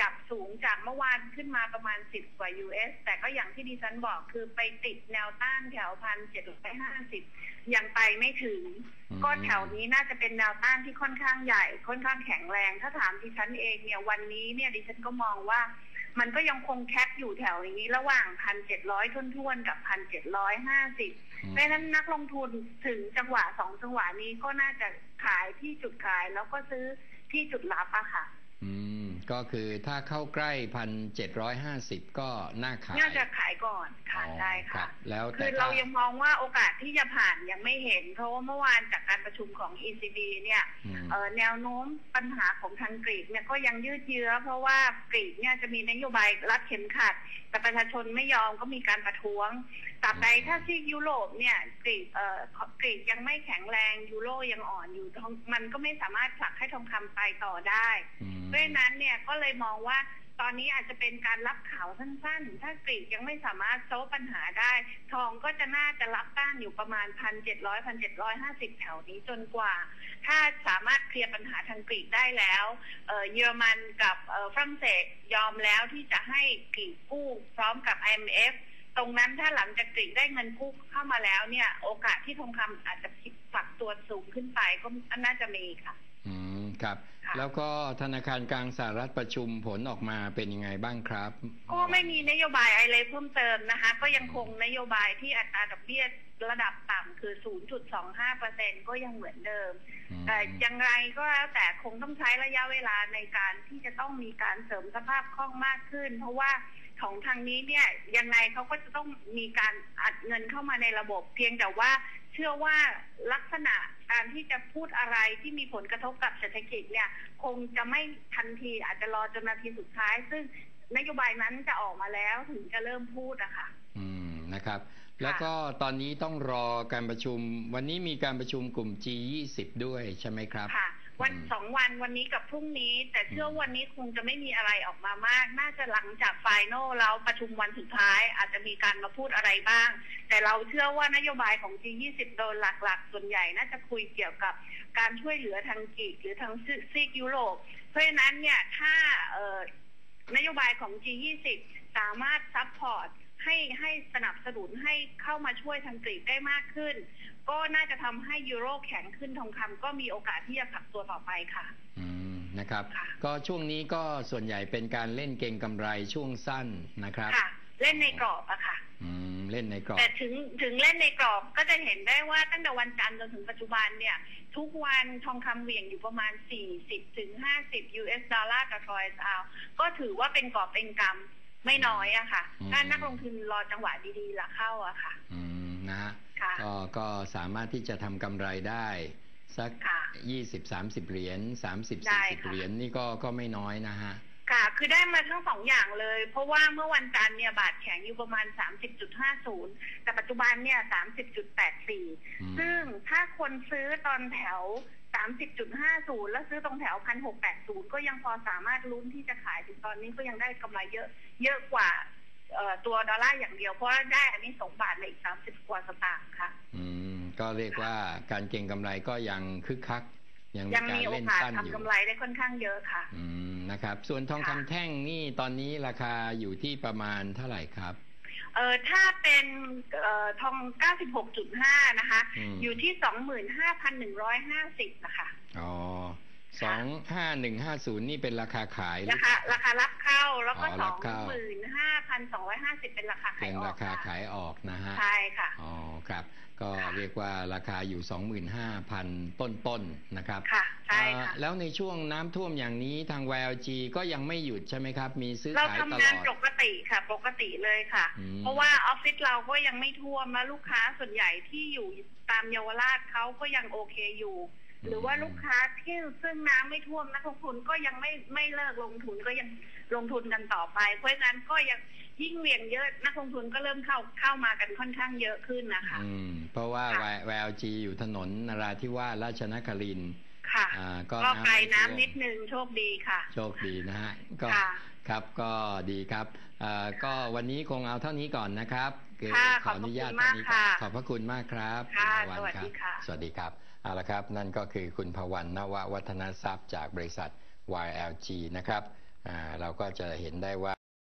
ยับสูงจากเมื่อวานขึ้นมาประมาณ 10 กว่า US แต่ก็อย่างที่ดิฉันบอกคือไปติดแนวต้านแถวพันเจ็ดร้อยห้าสิบยังไปไม่ถึงอืมก็แถวนี้น่าจะเป็นแนวต้านที่ค่อนข้างใหญ่ ค่อนข้างแข็งแรง ถ้าถามดิฉันเองเนี่ยวันนี้เนี่ยดิฉันก็มองว่ามันก็ยังคงแคปอยู่แถวนี้ระหว่างพันเจ็ดร้อยทุ่นๆกับพันเจ็ดร้อยห้าสิบอืมเพราะฉะนั้นนักลงทุนถึงจังหวะสองจังหวะนี้ก็น่าจะขายที่จุดขายแล้วก็ซื้อที่จุดรับอะค่ะ อืม ก็คือถ้าเข้าใกล้พันเจ็ดร้อยห้าสิบก็น่าขาย น่าจะขายก่อนค่ะอ๋อใช่ครัค่ะบแล้วคืแต่อเราถ้ายังมองว่าโอกาสที่จะผ่านยังไม่เห็น เพราะว่าเมื่อวานจากการประชุมของ ECB เนี่ยอืมเอ่อแนวโน้มปัญหาของทางกรีกเนี่ยก็ยังยืดเยื้อ เพราะว่ากรีกเนี่ยจะมีนโยบายรัดเข็มขัด แต่ประชาชนไม่ยอมก็มีการประท้วงตราบใดถ้าที่ยุโรปเนี่ยกรีกเอ่อกรีกยังไม่แข็งแรงยูโรยังอ่อนอยู่ทองมันก็ไม่สามารถผลักให้ทองคำไปต่อได้อืมเพราะฉะนั้นเนี่ยก็เลยมองว่าตอนนี้อาจจะเป็นการรับข่าวสั้นๆ ถ้ากรีกยังไม่สามารถโซฟปัญหาได้ ทองก็จะน่าจะรับต้านอยู่ประมาณพันเจ็ดร้อยพันเจ็ดร้อยห้าสิบแถวนี้จนกว่า ถ้าสามารถเคลียร์ปัญหาทางกรีกได้แล้วเเยอรมันกับฝรั่งเศสยอมแล้วที่จะให้กรีกกู้พร้อมกับ IMF ตรงนั้นถ้าหลังจากกรีกได้เงินกู้เข้ามาแล้วเนี่ย โอกาสที่ทองคำอาจจะพลิกปรับตัวสูงขึ้นไปก็น่าจะมีค่ะ อืมครับ แล้วก็ธนาคารกลางสหรัฐประชุมผลออกมาเป็นยังไงบ้างครับ ก็ไม่มีนโยบายอะไรเพิ่มเติมนะคะ ก็ยังคงนโยบายที่อัตราดอกเบี้ยระดับต่ำคือ 0.25เปอร์เซ็นก็ยังเหมือนเดิมอืมแต่อย่างไรก็แล้วแต่คงต้องใช้ระยะเวลาในการที่จะต้องมีการเสริมสภาพคล่องมากขึ้น เพราะว่าของทางนี้เนี่ยยังไงเขาก็จะต้องมีการอัดเงินเข้ามาในระบบ เพียงแต่ว่าเชื่อว่าลักษณะการที่จะพูดอะไรที่มีผลกระทบกับเศรษฐกิจเนี่ยคงจะไม่ทันทีอาจจะรอจนนาทีสุดท้าย ซึ่งนโยบายนั้นจะออกมาแล้วถึงจะเริ่มพูดอะค่ะ อืมนะครับ แล้วก็ตอนนี้ต้องรอการประชุม วันนี้มีการประชุมกลุ่ม G20 ด้วยใช่ไหมครับค่ะ วันสองวันวันนี้กับพรุ่งนี้ แต่เชื่อวันนี้คงจะไม่มีอะไรออกมามาก น่าจะหลังจากไฟนลแล้วประชุมวันสุดท้าย อาจจะมีการมาพูดอะไรบ้าง แต่เราเชื่อว่านโยบายของ G20 โดยหลัก ๆ ส่วนใหญ่น่าจะคุยเกี่ยวกับการช่วยเหลือทางกีกหรือทางซีกยุโรป เพราะฉะนั้นเนี่ยถ้านโยบายของ G20 สามารถซัพพอร์ต ให้ให้สนับสนุนให้เข้ามาช่วยทางกรีกได้มากขึ้น ก็น่าจะทำให้ยูโรแข็งขึ้นทองคำก็มีโอกาสที่จะปรับตัวต่อไปค่ะอืมนะครับค่ะก็ช่วงนี้ก็ส่วนใหญ่เป็นการเล่นเก็งกำไรช่วงสั้นนะครับค่ะเล่นในกรอบอะค่ะอืมเล่นในกรอบแต่ถึงถึงเล่นในกรอบก็จะเห็นได้ว่าตั้งแต่วันจันทร์จนถึงปัจจุบันเนี่ย ทุกวันทองคำเหวี่ยงอยู่ประมาณ 40ถึง50 US ดอลลาร์กับทรอยส์เอาก็ถือว่าเป็นกอบเป็นกำ ไม่น้อยอะค่ะอืมถ้านักลงทุนรอจังหวะดีๆละเข้าอะค่ะ อืมนะฮะค่ะก็ก็สามารถที่จะทำกำไรได้สักค่ะยี่สิบสามสิบเหรียญสามสิบได้สี่สิบค่ะเหรียญนี่ก็ก็ไม่น้อยนะฮะ ค่ะ คือได้มาทั้งสองอย่างเลย เพราะว่าเมื่อวันจันทร์เนี่ยบาทแข็งอยู่ประมาณ30.50แต่ปัจจุบันเนี่ย30.84อืมซึ่งถ้าคนซื้อตอนแถว 30.50แล้วซื้อตรงแถว1,680ก็ยังพอสามารถลุ้นที่จะขายถึงตอนนี้ก็ยังได้กำไรเยอะ เยอะกว่าเอ่อตัวดอลลาร์อย่างเดียวเพราะว่าได้อันนี้สองบาทเลยอีก30กว่าสตางค์ค่ะ อืม ก็เรียกว่าการเก็งกำไรก็ยังคึกคัก ยังมียังการมีโอเล่นกาสสั้นอยู่ทำกำไรได้ค่อนข้างเยอะค่ะ อืมนะครับ ส่วนทองคำค่ะแท่งนี่ตอนนี้ราคาอยู่ที่ประมาณเท่าไหร่ครับ เอ่อถ้าเป็นเอ่อทอง 96.5 นะคะ อืม อยู่ที่ 25,150 นะคะ อ๋อสองห้าหนึ่งห้าศูนย์นี่เป็นราคาขายหรือราคาราคารับเข้าแล้วก็ อ๋อรับเข้า 25,250 เป็นราคาขาเป็ยนออรากคาค่ะขายออกนะฮะ ใช่ เรียกว่าราคาอยู่ 25,000 ต้นๆนะครับค่ะใช่เอ่อค่ะ แล้วในช่วงน้ำท่วมอย่างนี้ทาง YLG ก็ยังไม่หยุดใช่ไหมครับ มีซื้อเราขายตทำลงานอดปกติค่ะ ปกติเลยค่ะ อืม เพราะว่าออฟฟิศเราก็ยังไม่ท่วมและลูกค้าส่วนใหญ่ที่อยู่ตามเยาวราชเขาก็ยังโอเคอยู่ หรือว่าลูกค้าที่ซึ่งน้ำไม่ท่วมนักลงทุนก็ยังไม่ไม่เลิกลงทุนก็ยังลงทุนกันต่อไป เพราะฉะนั้นก็ยังยิ่งเหวี่ยงเยอะนักลงทุนก็เริ่มเข้าเข้ามากันค่อนข้างเยอะขึ้นนะคะ อืม เพราะว่าค่ะ YLG อยู่ถนนนราธิวาสราชนครินทร์ ค่ะอ่าก็ก็ไกลน้ำน้ำท่วมนิดนึงโชคดีค่ะ โชคดีนะฮะก็ค่ะครับก็ดีครับเอ่อก็วันนี้คงเอาเท่านี้ก่อนนะครับคือค่ะขออนุญาตขอบคุณเท่านี้ก่อนมากค่ะขอบพระคุณมากครับค่ะณภสวัสดีรับค่ะสวัสดีครับเอาละครับนั่นก็คือคุณพวันนววัฒนทรัพย์จากบริษัท YLG นะครับอ่าเราก็จะเห็นได้ว่า